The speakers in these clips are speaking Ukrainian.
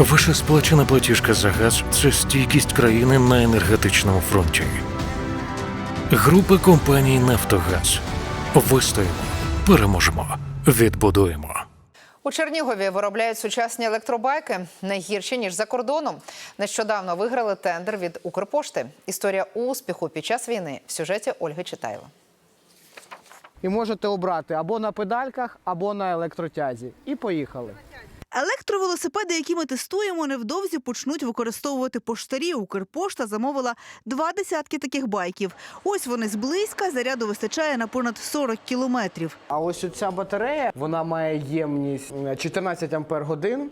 Ваша сплачена платіжка за газ це стійкість країни на енергетичному фронті. Група компаній Нафтогаз. Вистоїмо, переможемо, відбудуємо. У Чернігові виробляють сучасні електробайки не гірші ніж за кордоном. Нещодавно виграли тендер від Укрпошти. Історія успіху під час війни в сюжеті Ольги Читайло. І можете обрати або на педальках, або на електротязі. І поїхали. Електровелосипеди, які ми тестуємо, невдовзі почнуть використовувати поштарі. Укрпошта замовила два десятки таких байків. Ось вони зблизька, заряду вистачає на понад 40 кілометрів. А ось ця батарея вона має ємність м, 14 ампер годин.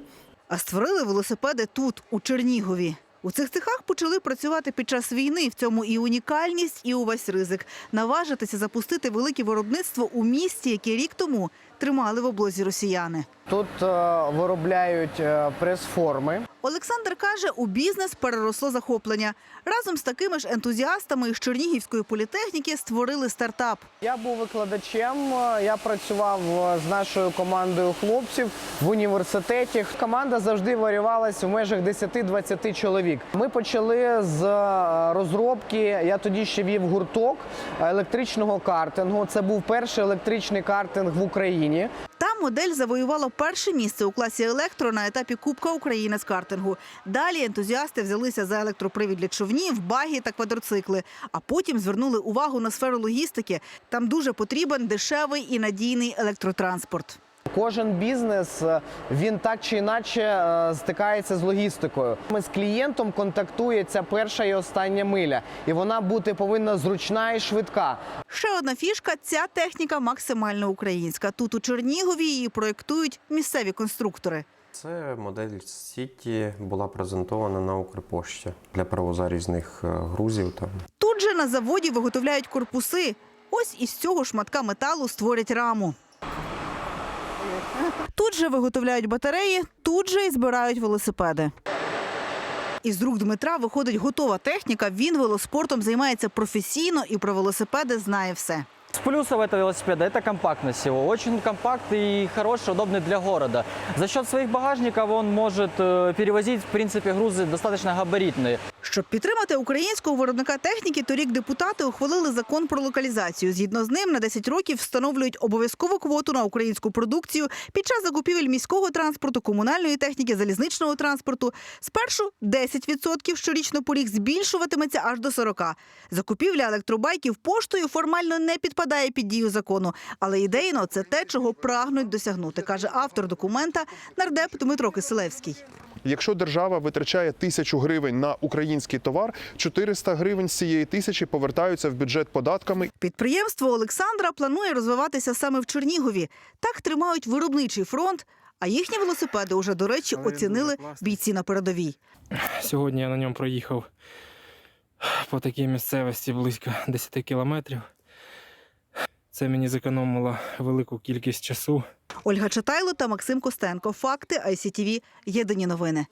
А створили велосипеди тут, у Чернігові. У цих цехах почали працювати під час війни. В цьому і унікальність, і увесь ризик. Наважитися запустити велике виробництво у місті, яке рік тому тримали в облозі росіяни. Тут е, виробляють е, прес-форми. Олександр каже, у бізнес переросло захоплення. Разом з такими ж ентузіастами із Чернігівської політехніки створили стартап. Я був викладачем. е, Я працював е, з нашою командою хлопців в університеті. Команда завжди варювалася в межах 10-20 чоловік. Ми почали з е, розробки. Я тоді ще вів гурток електричного картингу. Це був перший електричний картинг в Україні. Модель завоювала перше місце у класі електро на етапі Кубка України з картингу. Далі ентузіасти взялися за електропривід для човнів, баги та квадроцикли. А потім звернули увагу на сферу логістики. Там дуже потрібен дешевий і надійний електротранспорт. Кожен бізнес е, він так чи інакше е, стикається з логістикою. Ми з клієнтом контактує ця перша і остання миля, і вона бути повинна зручна і швидка. Ще одна фішка ця техніка максимально українська. Тут у Чернігові її проєктують місцеві конструктори. Це модель Сіті була презентована на Укрпошті для перевоза різних е, грузів. Там. Тут же на заводі виготовляють корпуси. Ось із цього шматка металу створять раму. Тут же виготовляють батареї, тут же і збирають велосипеди. Із рук Дмитра виходить готова техніка. Він велоспортом займається професійно і про велосипеди знає все. С плюсов этого велосипеда это компактность его. Очень компактный и хороший, удобный для города. За счет своих багажников он может э, перевозить, в принципе, грузы достаточно габаритные. Щоб підтримати українського виробника техніки, торік депутати ухвалили закон про локалізацію. Згідно з ним, на 10 років встановлюють обов'язкову квоту на українську продукцію під час закупівель міського транспорту, комунальної техніки, залізничного транспорту. Спершу 10% щорічно поріг збільшуватиметься аж до 40%. Закупівля електробайків поштою формально не підпадає під дію закону, але ідейно це те, чого прагнуть досягнути, каже автор документа нардеп Дмитро Киселевський. Якщо держава витрачає тисячу гривень на український товар, 400 гривень з цієї тисячі повертаються в бюджет податками. Підприємство Олександра планує розвиватися саме в Чернігові. Так тримають виробничий фронт. А їхні велосипеди уже, до речі, оцінили бійці на передовій. Сьогодні я на ньому проїхав по такій місцевості близько 10 кілометрів. Це мені зекономило велику кількість часу. Ольга Читайло та Максим Костенко. Факти ICTV. Єдині новини.